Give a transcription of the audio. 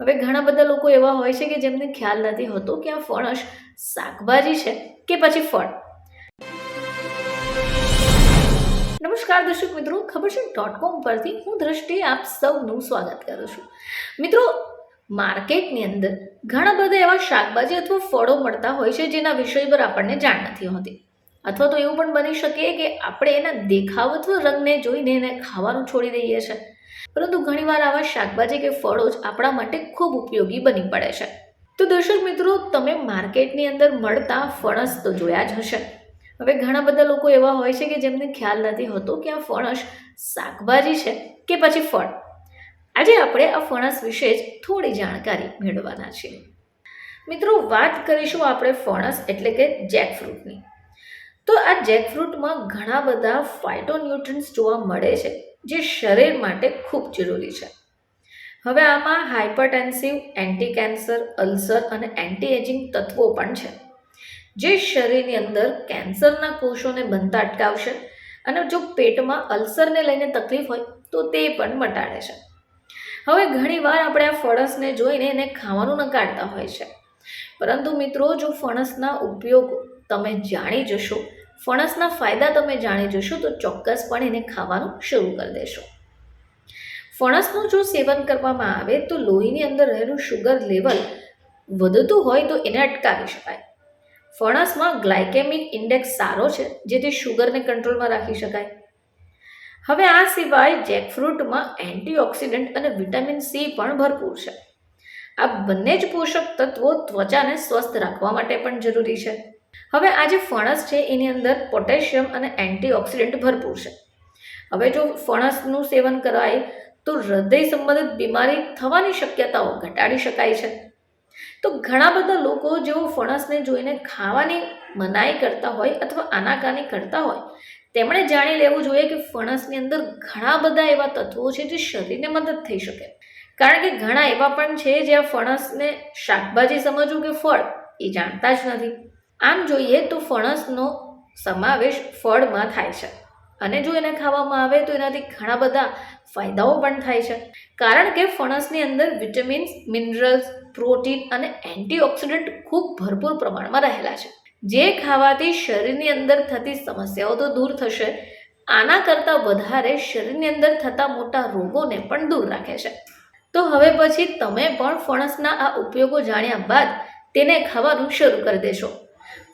હવે ઘણા બધા લોકો એવા હોય છે કે જેમને ખ્યાલ નથી હોતો કે આ ફણસ શાકભાજી છે કે પછી ફળ. નમસ્કાર દર્શક મિત્રો, ખબર છે ડોટ કોમ પરથી હું દ્રષ્ટિ આપ સૌનું સ્વાગત કરું છું. મિત્રો, માર્કેટની અંદર ઘણા બધા એવા શાકભાજી અથવા ફળો મળતા હોય છે જેના વિષય પર આપણને જાણ નથી હોતી. અથવા તો એવું પણ બની શકે કે આપણે એના દેખાવ અથવા રંગને જોઈને એને ખાવાનું છોડી દઈએ છીએ પરંતુ ઘણીવાર આવા શાકભાજી કે ફળો જ આપણા માટે ખૂબ ઉપયોગી બની પડે છે. તો દર્શક મિત્રો, તમે માર્કેટની અંદર મળતા ફણસ તો જોયા જ હશે. હવે ઘણા બધા લોકો એવા હોય છે કે જેમને ખ્યાલ નથી હોતો કે આ ફણસ શાકભાજી છે કે પછી ફળ. આજે આપણે આ ફણસ વિશે જ થોડી જાણકારી મેળવવાના છીએ. મિત્રો, વાત કરીશું આપણે ફણસ એટલે કે જેકફ્રૂટની. તો આ જેકફ્રૂટમાં ઘણા બધા ફાઇટોન્યુટ્રન્સ જોવા મળે છે. જે શરીર માટે ખૂબ જરૂરી છે. હવે આમાં હાઇપરટેન્સિવ એન્ટી કેન્સર અલ્સર અને એન્ટી એજિંગ તત્વો પણ છે. જે શરીરની અંદર કેન્સરના કોષોને બનતા અટકાવશે અને જો પેટમાં અલ્સરને લઈને તકલીફ હોય તો તે પણ મટાડે છે. હવે ઘણીવાર આપણે આ ફણસને જોઈને એને ખાવાનું નકારતા હોય છે. પરંતુ મિત્રો, જો ફણસના ઉપયોગ તમે જાણી જશો ફણસના ફાયદા તમે જાણી જશો તો ચોક્કસપણે એને ખાવાનું શરૂ કરી દેશો. ફણસનું જો સેવન કરવામાં આવે તો લોહીની અંદર રહેલું શુગર લેવલ વધતું હોય તો એને અટકાવી શકાય. ફણસમાં ગ્લાયકેમિક ઇન્ડેક્સ સારો છે, જેથી શુગરને કંટ્રોલમાં રાખી શકાય. હવે આ સિવાય જેકફ્રૂટમાં એન્ટીઓક્સિડન્ટ અને વિટામિન સી પણ ભરપૂર છે. આ બંને જ પોષક તત્વો ત્વચાને સ્વસ્થ રાખવા માટે પણ જરૂરી છે. હવે આ જે ફણસ છે, એની અંદર પોટેશિયમ અને એન્ટીઓક્સિડન્ટ ભરપૂર છે. હવે જો ફણસનું સેવન કરાય, તો હૃદય સંબંધિત બીમારી થવાની શક્યતાઓ ઘટાડી શકાય છે. તો ઘણા બધા લોકો જેઓ ફણસને જોઈને ખાવાની મનાઈ કરતા હોય અથવા આનાકાની કરતા હોય, તેમણે જાણી લેવું જોઈએ કે ફણસની અંદર ઘણા બધા એવા તત્વો છે જે શરીરને મદદ થઈ શકે. કારણ કે ઘણા એવા પણ છે જે આ ફણસને શાકભાજી સમજવું કે ફળ, એ જાણતા જ નથી. આમ જોઈએ તો ફણસનો સમાવેશ ફળમાં થાય છે. અને જો એને ખાવામાં આવે તો એનાથી ઘણા બધા ફાયદાઓ પણ થાય છે. કારણ કે ફણસની અંદર વિટામિન્સ, મિનરલ્સ, પ્રોટીન અને એન્ટીઓક્સિડન્ટ ખૂબ ભરપૂર પ્રમાણમાં રહેલા છે. જે ખાવાથી શરીરની અંદર થતી સમસ્યાઓ તો દૂર થશે, આના કરતાં વધારે શરીરની અંદર થતા મોટા રોગોને પણ દૂર રાખે છે. તો હવે પછી તમે પણ ફણસના આ ઉપયોગો જાણ્યા બાદ તેને ખાવાનું શરૂ કરી દેશો.